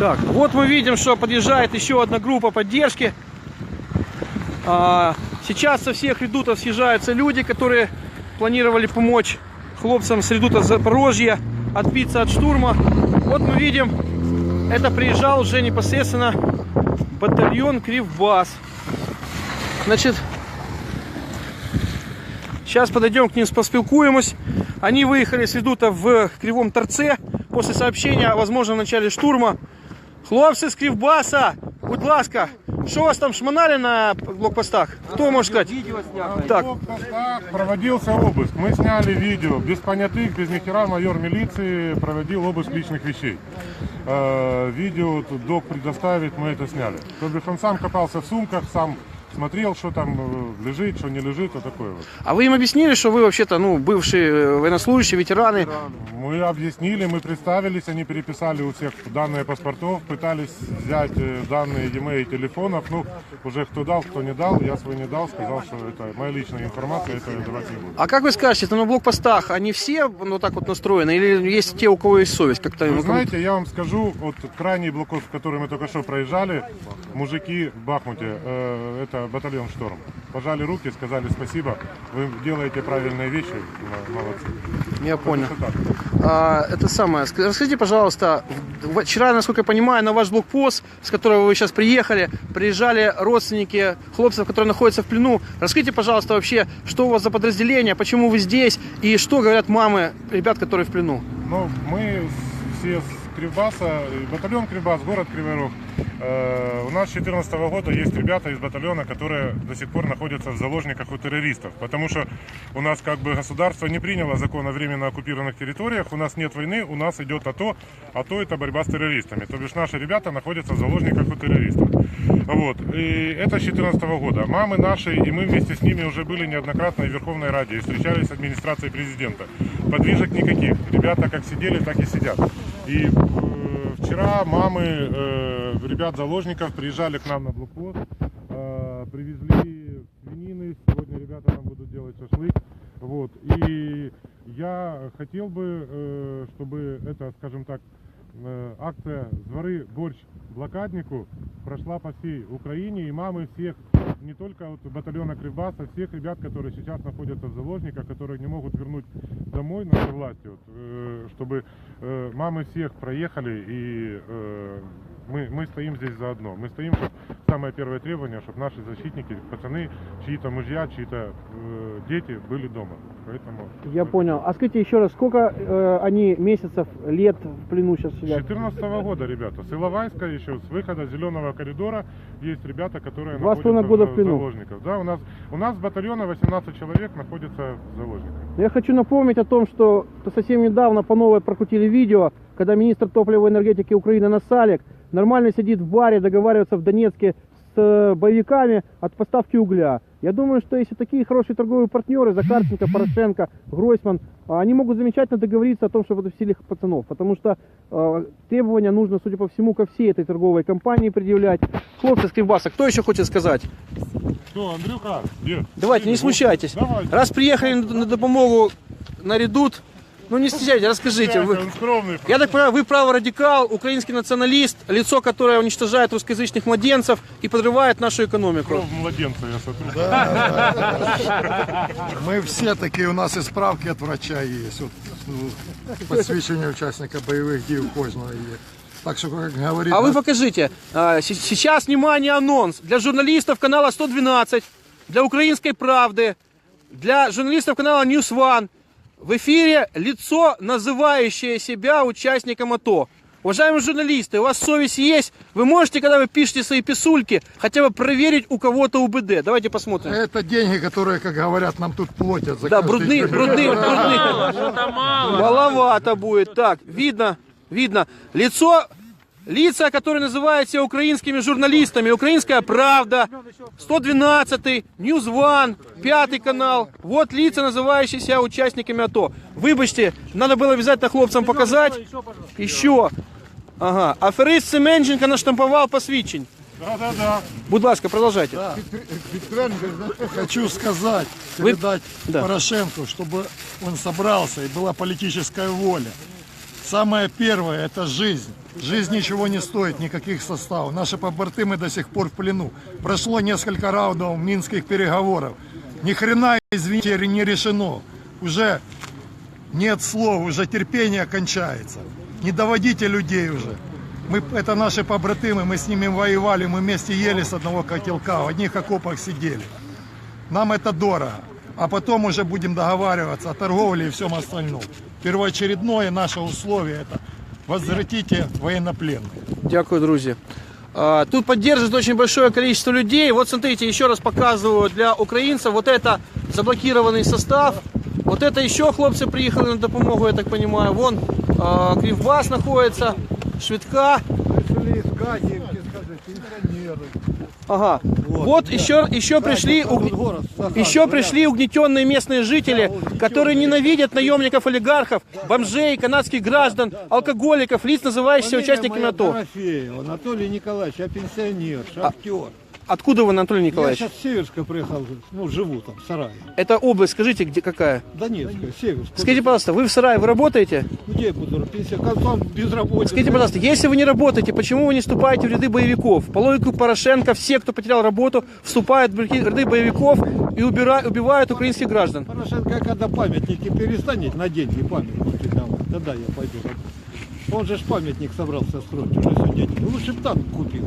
Так, вот мы видим, что подъезжает еще одна группа поддержки. А, сейчас со всех редутов съезжаются люди, которые планировали помочь хлопцам с редута Запорожья отбиться от штурма. Вот мы видим, это приезжал уже непосредственно батальон Кривбас. Значит, сейчас подойдем к ним, поспілкуємось. Они выехали с редута в Кривом Торце после сообщения о возможном начале штурма. Хлопці з Кривбаса, будь ласка, що у вас там шмонали на блокпостах? Хто може сказати? Так. В блокпостах проводился обыск. Мы сняли видео. Без понятых, без нихера майор милиции проводил обыск личных вещей. Э, видео тут док предоставит, мы это сняли. То бишь он сам копался в сумках, сам смотрел, что там э, лежит, что не лежит, вот такое вот. А вы им объяснили, что вы вообще-то, ну, бывшие э, военнослужащие, ветераны? Мы объяснили, мы представились, они переписали у всех данные паспортов, пытались взять э, данные e-mail телефонов. Ну, уже кто дал, кто не дал, я свой не дал, сказал, что это моя личная информация, это давать не буду. А как вы скажете, это на блокпостах они все ну, так вот настроены? Или есть те, у кого есть совесть? Как-то Вы ну, знаете, я вам скажу, вот крайний блокпост, который мы только что проезжали, мужики в Бахмуте, э, это батальон «Шторм». Пожали руки, сказали спасибо, вы делаете правильные вещи, молодцы. Я понял. Что так. А, это самое. ск- Расскажите, пожалуйста, вчера, насколько я понимаю, на ваш блокпост, с которого вы сейчас приехали, приезжали родственники хлопцев, которые находятся в плену. Расскажите, пожалуйста, вообще, что у вас за подразделение, почему вы здесь и что говорят мамы ребят, которые в плену? Ну, мы все с Кривбаса, батальон Кривбас, город Кривой Рог. Э, у нас с 2014 года есть ребята из батальона, которые до сих пор находятся в заложниках у террористов. Потому что у нас как бы государство не приняло закон о временно оккупированных территориях, у нас нет войны, у нас идет АТО, АТО это борьба с террористами. То бишь наши ребята находятся в заложниках у террористов. Вот. И это с 2014 года. Мамы наши, и мы вместе с ними уже были неоднократно в Верховной Раде, и встречались с администрацией президента. Подвижек никаких. Ребята как сидели, так и сидят. И э, вчера мамы э, ребят-заложников приезжали к нам на блокпост, э, привезли свинины, сегодня ребята там будут делать шашлык. Вот. И я хотел бы, э, чтобы это, скажем так, акция «Дворы борщ блокаднику» прошла по всей Украине, и мамы всех, не только вот батальона Кривбаса, всех ребят, которые сейчас находятся в заложниках, которые не могут вернуть домой наши власти, вот, чтобы мамы всех проехали, и мы, мы стоим здесь заодно. Мы стоим, как самое первое требование, чтобы наши защитники, пацаны, чьи-то мужья, чьи-то э, дети были дома. Поэтому Я понял. А скажите еще раз, сколько э, они месяцев, лет в плену сейчас С сидят? 2014 года, ребята. С Иловайска еще, с выхода зеленого коридора есть ребята, которые Два находятся года в в плену. заложниках. Да, у нас, у нас с батальона 18 человек находится в заложниках. Я хочу напомнить о том, что совсем недавно по новой прокрутили видео, когда министр топлива и энергетики Украины Насалик нормально сидит в баре, договаривается в Донецке с э, боевиками от поставки угля. Я думаю, что если такие хорошие торговые партнеры, Закарченко, Порошенко, Гройсман, они могут замечательно договориться о том, чтобы отпустили их пацанов. Потому что э, требования нужно, судя по всему, ко всей этой торговой компании предъявлять. Хлопцы с Кривбаса, кто еще хочет сказать? Что, Андрюха? Где? Давайте, не смущайтесь. Давайте. Раз приехали на на допомогу на редут, ну не стесняйтесь, расскажите. Вы- Он скромный. я так понимаю, вы праворадикал, украинский националист, лицо, которое уничтожает русскоязычных младенцев и подрывает нашу экономику. Кровь младенца, я смотрю. Мы все такие, у нас и справки от врача есть. Вот, ну, посвящение участника боевых дел кожного есть. Так что, как говорит, А вы покажите, а, сейчас, внимание, анонс для журналистов канала 112, для «Украинской правды», для журналистов канала News One. В эфире лицо, называющее себя участником АТО. Уважаемые журналисты, у вас совесть есть? Вы можете, когда вы пишете свои писульки, хотя бы проверить у кого-то УБД? Давайте посмотрим. это деньги, которые, как говорят, нам тут платят. За Да, каждый брудны, день. брудны, брудны. Маловато будет. Так, видно, видно. Лицо, лица, которые называют себя украинскими журналистами. Украинская правда, 112, News One, пятый канал. Вот лица, называющие себя участниками АТО. Вибачте, надо было обязательно хлопцам показать. Еще. Ага. Аферист Семенченко наштампував посвідчень. Да, да, да. Будь ласка, продолжайте. Хочу сказать, Вы- передать Да. Порошенко, чтобы он собрался и была политическая воля. Самое первое – это жизнь. Жизнь ничего не стоит, никаких составов. Наши побратимы до сих пор в плену. Прошло несколько раундов минских переговоров. Ни хрена, извините, не решено. Уже нет слов, уже терпение кончается. Не доводите людей уже. Мы, это наши побратимы, мы с ними воевали, мы вместе ели с одного котелка, в одних окопах сидели. Нам это дорого. А потом уже будем договариваться о торговле и всем остальном. Первоочередное наше условие это возвратите военнопленных. Дякую, друзі. А, Тут поддерживает очень большое количество людей. Вот смотрите, еще раз показываю для украинцев. Вот это заблокированный состав. Вот это еще хлопцы приехали на допомогу, я так понимаю. Вон а, Кривбас находится, Швидка. Ага. Вот, еще, еще пришли, уг- еще пришли угнетенные местные жители, которые ненавидят наемников, олигархов, бомжей, канадских граждан, алкоголиков, лиц, называющихся участниками АТО. Анатолий Николаевич, я пенсионер, шахтер. Откуда вы, Анатолий я Николаевич? сейчас в Северска приехал, ну, живу там, в сарае. Это область, скажите, где какая? Донецкая, Северск. Скажите, пожалуйста, вы в сарае, вы работаете? Где я буду? Там безработица? Скажите, пожалуйста, если вы не работаете, почему вы не вступаете в ряды боевиков? По логику Порошенко, все, кто потерял работу, вступают в ряды боевиков и убира- убивают украинских граждан. Порошенко, когда памятники перестанет на деньги памятники давать, тогда я пойду работать. Он же ж памятник собрался строить, уже все деньги. Лучше бы танк купил.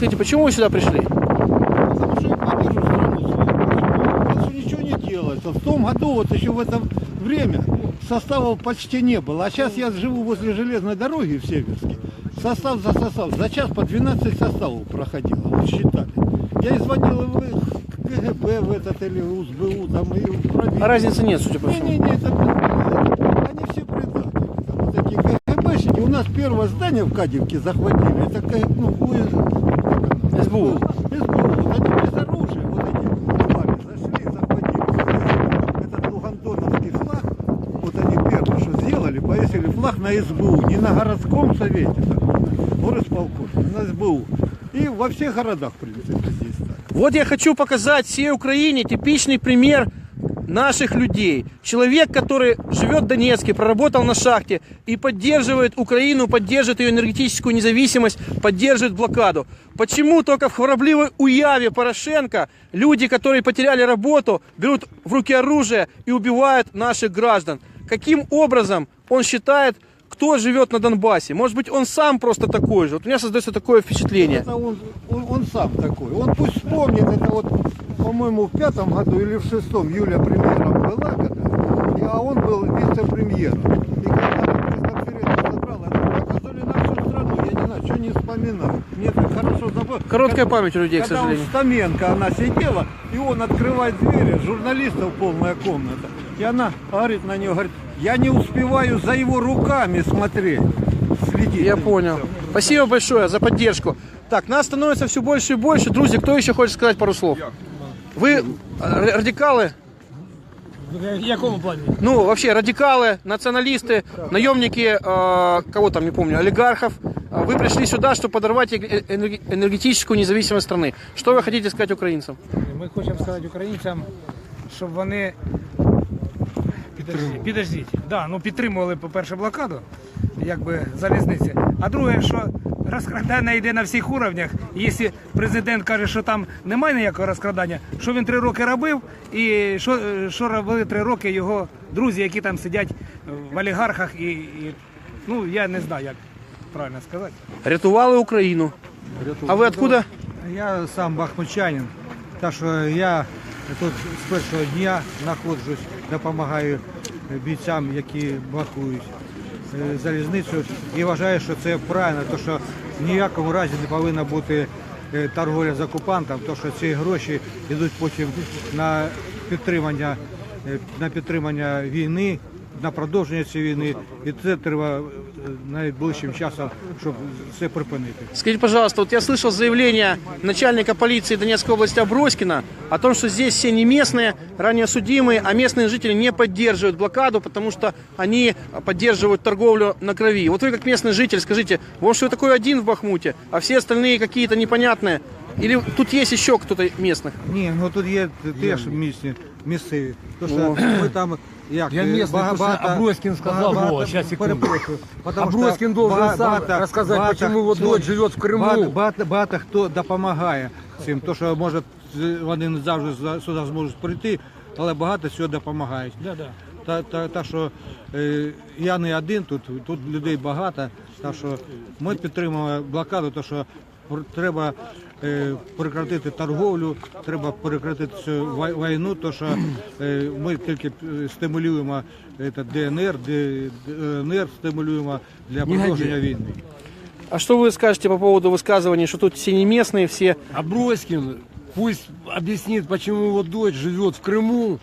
Скажите, почему вы сюда пришли? Потому что поддержу страну свою. Ничего не делается. В том году, вот еще в это время, составов почти не было. А сейчас я живу возле железной дороги в Северске. Состав за состав. За час по 12 составов проходило. Вот считали. Я и звонил в КГБ в этот или в УСБУ, там и в правительство. А разницы нет, судя по всему. Не-не-не, это бесполезно. Они все предатели. Вот эти КГБшники. У нас первое здание в Кадевке захватили. Это ну, СБУ. СБУ. Вот они без оружия, вот эти твари, зашли, захватили. Этот Лугандоновский флаг, вот они первое, что сделали, повесили флаг на СБУ. Не на городском совете, там, а на СБУ. И во всех городах, в принципе, здесь так. Вот я хочу показать всей Украине типичный пример наших людей. Человек, который живет в Донецке, проработал на шахте и поддерживает Украину, поддерживает ее энергетическую независимость, поддерживает блокаду. Почему только в хворобливой уяве Порошенко люди, которые потеряли работу, берут в руки оружие и убивают наших граждан? Каким образом он считает, кто живет на Донбассе? Может быть, он сам просто такой же? Вот у меня создается такое впечатление. Это он, он, он сам такой. Он пусть вспомнит, это вот, по-моему, в пятом году или в шестом Юля премьером была, когда, а он был вице-премьером. И когда я не знаю, что не вспоминал. Мне хорошо забыл. Короткая память у людей, к Когда сожалению. у Стаменко она сидела, и он открывает двери, журналистов полная комната. И она говорит на нее, говорит, я не успеваю за его руками смотреть. Следить. Я понял. Спасибо большое за поддержку. Так, нас становится все больше и больше. Друзья, кто еще хочет сказать пару слов? Вы э, радикалы? В якому плані? Ну, вообще, радикалы, националисты, наемники, э, кого там, не помню, олигархов. Вы пришли сюда, чтобы подорвать энергетическую независимость страны. Что вы хотите сказать украинцам? Ми хочемо сказати українцям, щоб вони підождіть, підождіть. Да, ну підтримували, по-перше, блокаду, якби залізниці. А друге, що розкрадання йде на всіх уровнях. Якщо президент каже, що там немає ніякого розкрадання, що він три роки робив, і що, е, що робили три роки його друзі, які там сидять в олігархах, і, і ну я не знаю, як правильно сказати. Рятували Украину. А вы откуда? Я сам бахмучанин, так що я тут з першого дня знаходжусь, допомагаю бійцям, які блокують е, залізницю. І вважаю, що це правильно, тому що в ніякому разі не повинна бути е, торговля з окупантом, тому що ці гроші йдуть потім на підтримання, е, на підтримання війни, на продовження цієї війни. І це треба е, найближчим часом, щоб це припинити. Скажите, пожалуйста, вот я слышал заявление начальника полиции Донецкой области Аброськина о том, что здесь все не местные, ранее судимые, а местные жители не поддерживают блокаду, потому что они поддерживают торговлю на крови. Вот вы как местный житель, скажите, может, что вы такой один в Бахмуте, а все остальные какие-то непонятные? Или тут есть еще кто-то местных? Ні, ну тут є теж місні, місцеві. Тому що ми там як Я е, місний, бага- то, що багато- Аброськін сказав, багато- о, щас, секунду. перепрошую, потому що Аброськін должен бага- сам розказати, почему его дочь живет в Криму. Багато, багато, багато хто допомагає цим, то що може е, вони не завжди за- сюди зможуть прийти, але багато всього допомагають. Та, та, та що е, я не один, тут, тут людей багато, так що ми підтримуємо блокаду, то що треба е, прекратити торговлю, треба прекратити цю вой- війну, то що е, ми тільки е, стимулюємо е, та ДНР, Д- ДНР стимулюємо для продовження війни. А что вы скажете по поводу высказываний, что тут все не местные, все Аброськин пусть объяснит, почему его дочь живет в Крыму,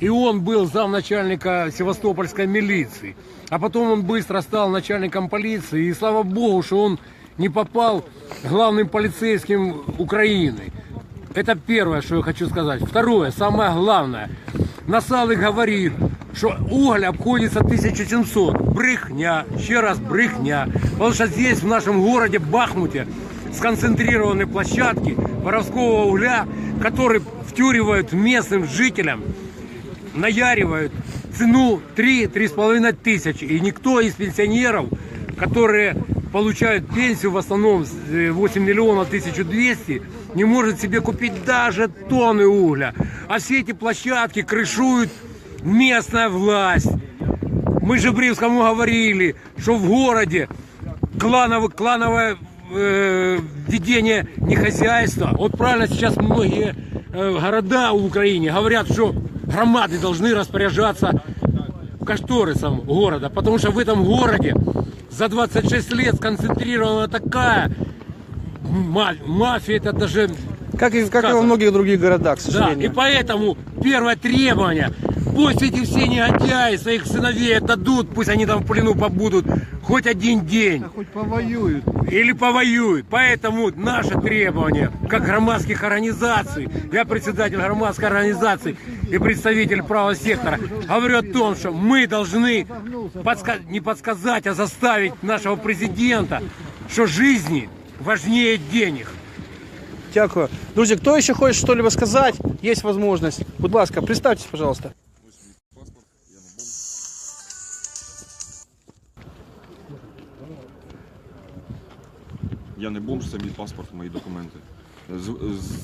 и он был замначальника Севастопольской милиции. А потом он быстро стал начальником полиции, и слава богу, что он не попал главным полицейским Украины. Это первое, что я хочу сказать. Второе, самое главное. Насалик говорит, что уголь обходится 1700. Брехня, еще раз брехня. Потому что здесь, в нашем городе Бахмуте, сконцентрированы площадки воровского угля, которые втюривают местным жителям, наяривают цену 3-3,5 тысячи. И никто из пенсионеров, которые получают пенсию в основном э, 8 миллионов 1200, не может себе купить даже тонны угля. А все эти площадки крышуют местная власть. Мы же Бревскому говорили, что в городе клановое, клановое э, ведение не хозяйства. Вот правильно сейчас многие э, города в Украине говорят, что громады должны распоряжаться кошторисом города, потому что в этом городе за 26 лет сконцентрирована такая ма- мафия, это даже как и, как и во многих других городах, к да, и сожалению. поэтому первое требование, пусть эти все негодяи своих сыновей отдадут, пусть они там в плену побудут хоть один день. Хоть повоюют. или повоюют. Поэтому наше требование, как громадских организаций, я председатель громадской организации и представитель правого сектора, говорю о том, что мы должны подска- не подсказать, а заставить нашего президента, что жизни важнее денег. Дякую. Друзі, хто ще хоче що-либо сказати, є можливість. Будь ласка, представтесь, пожалуйста. Я не бомж, це мій паспорт, мої документи.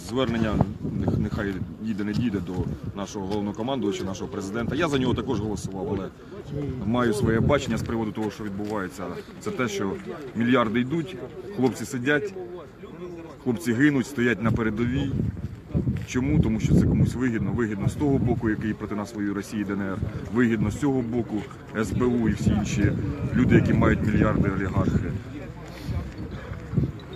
Звернення нехай дійде не дійде до нашого головнокомандувача, нашого президента. Я за нього також голосував, але маю своє бачення з приводу того, що відбувається. Це те, що мільярди йдуть, хлопці сидять, хлопці гинуть, стоять на передовій. Чому? Тому що це комусь вигідно. Вигідно з того боку, який проти нас воює Росія і ДНР. Вигідно з цього боку СБУ і всі інші люди, які мають мільярди олігархи.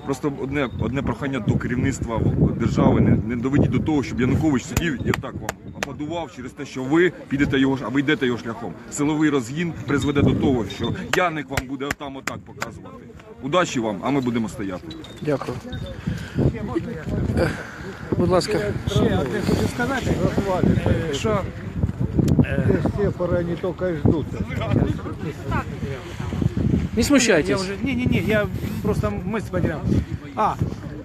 Просто одне, одне прохання до керівництва держави не, не доведіть до того, щоб Янукович сидів і так вам аплодував через те, що ви підете його ж- або йдете його шляхом. Силовий розгін призведе до того, що Яник вам буде отам отак показувати. Удачі вам, а ми будемо стояти. Дякую. Будь ласка. Ще одне хочу сказати, що Сепары они только и ждут. Не смущайтесь. Я вже ні, ні, ні, я просто мисль потеряв. А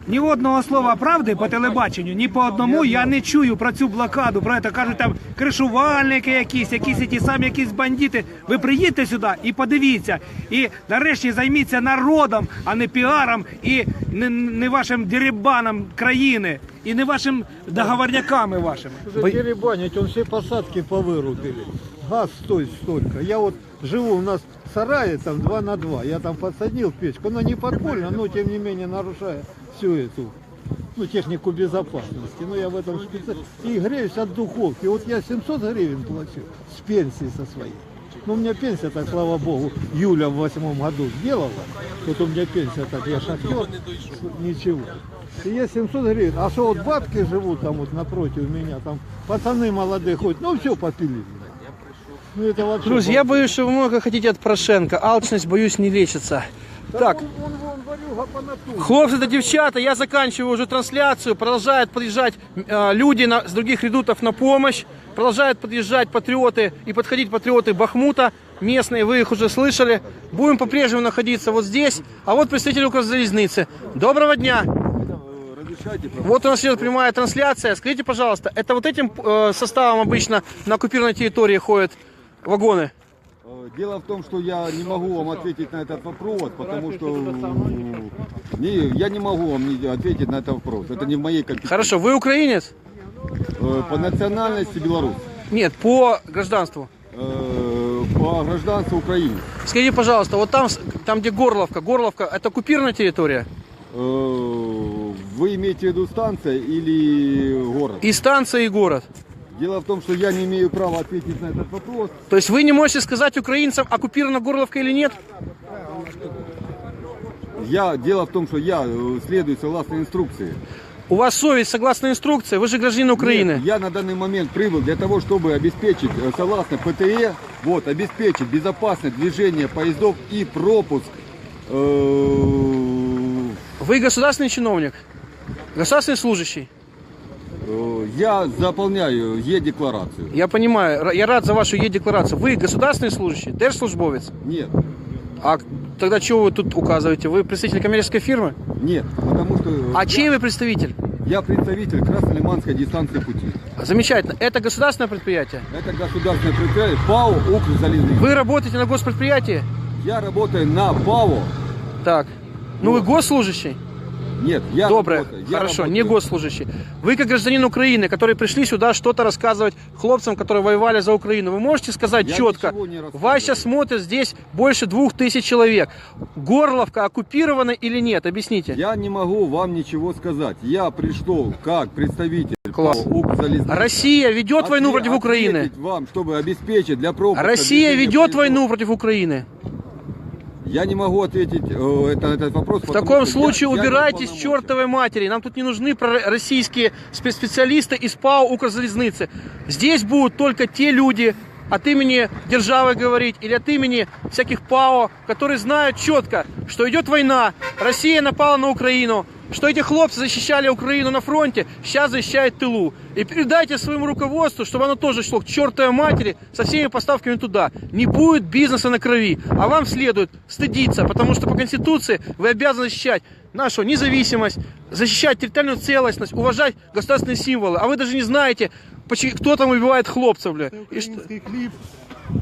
ні одного слова правди по телебаченню, ні по одному я не чую про цю блокаду. Про це кажуть там кришувальники якісь, якісь ті самі якісь бандити. Ви приїдьте сюди і подивіться. І нарешті займіться народом, а не піаром і не, не вашим дерибаном країни, і не вашим договорняками вашими. Деребанить, он все посадки повырубили. Газ стоит столько. Я вот живу, у нас сарае там 2 на 2. Я там подсадил печку. Она не подпольно, но тем не менее нарушая всю эту ну, технику безопасности. Но я в этом специалист. И греюсь от духовки. Вот я 700 гривен плачу с пенсии со своей. Ну, у меня пенсия, так, слава богу, Юля в восьмом году сделала. Вот у меня пенсия, так, я шахтер, ничего. И я 700 гривен. А что вот бабки живут там вот напротив меня, там пацаны молодые ходят, ну все попилили. Ну это вообще... Друзья, я боюсь, что вы много хотите от Порошенко. Алчность, боюсь, не лечится. Так, Он, он, он хлопцы да девчата, я заканчиваю уже трансляцию. Продолжают подъезжать э, люди на- с других редутов на помощь. Продолжают подъезжать патриоты и подходить патриоты Бахмута. Местные, вы их уже слышали. Будем по-прежнему находиться вот здесь. А вот представитель Укрзалезницы. Доброго дня. Вот у нас идет прямая трансляция. Скажите, пожалуйста, это вот этим э, составом обычно на оккупированной территории ходят вагоны? Дело в том, что я не могу вам ответить на этот вопрос, потому что не, я не могу вам не ответить на этот вопрос. Это не в моей компетенции. Хорошо, вы украинец? Э, По национальности белорус, Нет, по гражданству. Э, по гражданству Украины. Скажите, пожалуйста, вот там, там где Горловка, Горловка, это оккупированная территория? Э, Вы имеете в виду станция или город? И станция, и город. Дело в том, что я не имею права ответить на этот вопрос. То есть вы не можете сказать украинцам, оккупирована Горловка или нет? Я, дело в том, что я э, следую согласно инструкции. У вас совесть, согласно инструкции, вы же гражданин Украины. Нет, я на данный момент прибыл для того, чтобы обеспечить, э, согласно ПТЕ, вот, обеспечить безопасное движение поездов и пропуск. э, Вы государственный чиновник, государственный служащий. Э, Я заполняю Е-декларацию. Я понимаю, я рад за вашу Е-декларацию. Вы государственный служащий, держслужбовец. Нет, А тогда чего вы тут указываете? Вы представитель коммерческой фирмы? нет, потому что э, А чей вы представитель? я представитель Краснолиманской дистанции пути. Замечательно. Это государственное предприятие? Это государственное предприятие ПАО «Укрзалезница». Вы работаете на госпредприятии? Я работаю на ПАО. Так. Ну вы госслужащий? Нет, я Доброе. работаю- я Хорошо, работаю- не госслужащий. Вы как гражданин Украины, который пришли сюда что-то рассказывать хлопцам, которые воевали за Украину, вы можете сказать Я четко, вас сейчас смотрят здесь больше двух тысяч человек. Горловка оккупирована или нет? Объясните. Я не могу вам ничего сказать. Я пришел как представитель Класс. Россия ведет войну Отве- против Украины. вам, чтобы обеспечить для пропуска Россия ведет войну против Украины. Я не могу ответить э, это, этот вопрос. В таком случае убирайтесь к чертовой матери. Нам тут не нужны российские спецспециалисты из ПАО «Укрзалезницы». Здесь будут только те люди, от имени державы говорить или от имени всяких ПАО, которые знают четко, что идет война, Россия напала на Украину, что эти хлопцы защищали Украину на фронте, сейчас защищает тылу. И передайте своему руководству, чтобы оно тоже шло к чертовой матери со всеми поставками туда. Не будет бизнеса на крови. А вам следует стыдиться, потому что по Конституции вы обязаны защищать нашу независимость, защищать территориальную целостность, уважать государственные символы. А вы даже не знаете, почему- кто там убивает хлопцев, бля. И что- Український хліб,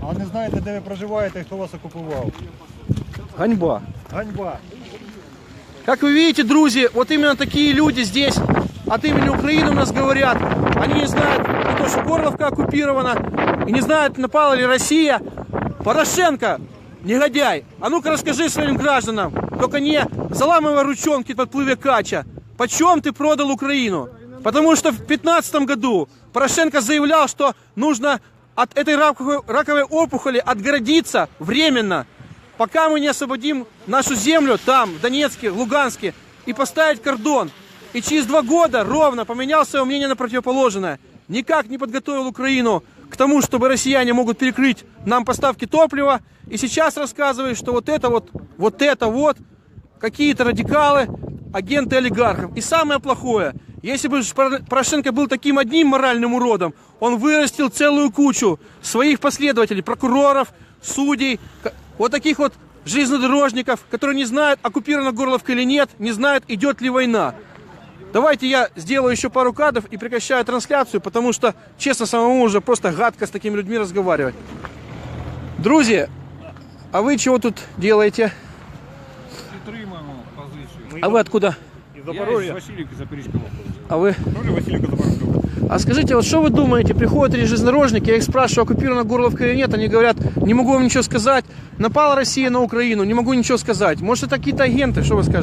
а не знаєте, де ви проживаєте і хто вас окупував. Ганьба. Ганьба. Как вы видите, друзья, вот именно такие люди здесь от имени Украины у нас говорят. Они не знают не то, что Горловка оккупирована, и не знают, напала ли Россия. Порошенко, негодяй, а ну-ка расскажи своим гражданам, только не заламывай ручонки под плыве Кача, почем ты продал Украину? Потому что в 2015 году Порошенко заявлял, что нужно от этой раковой, опухоли отгородиться временно, пока мы не освободим нашу землю там, в Донецке, в Луганске, и поставить кордон. И через два года ровно поменял свое мнение на противоположное. Никак не подготовил Украину к тому, чтобы россияне могут перекрыть нам поставки топлива. И сейчас рассказывает, что вот это вот, вот это вот, какие-то радикалы, агенты олигархов. И самое плохое, если бы Пор- Порошенко был таким одним моральным уродом, он вырастил целую кучу своих последователей, прокуроров, судей, к- вот таких вот железнодорожников, которые не знают, оккупирована Горловка или нет, не знают, идет ли война. Давайте я сделаю еще пару кадров и прекращаю трансляцию, потому что, честно, самому уже просто гадко с такими людьми разговаривать. Друзья, а вы чего тут делаете? Підтримуємо позицію. А вы откуда? Я із Васильівки Запорізького округу. А вы? А скажите, вот что вы думаете, приходят эти железнодорожники, я их спрашиваю, оккупирована Горловка или нет, они говорят, не могу вам ничего сказать, напала Россия на Украину, не могу ничего сказать. Может, это какие-то агенты, что вы скажете?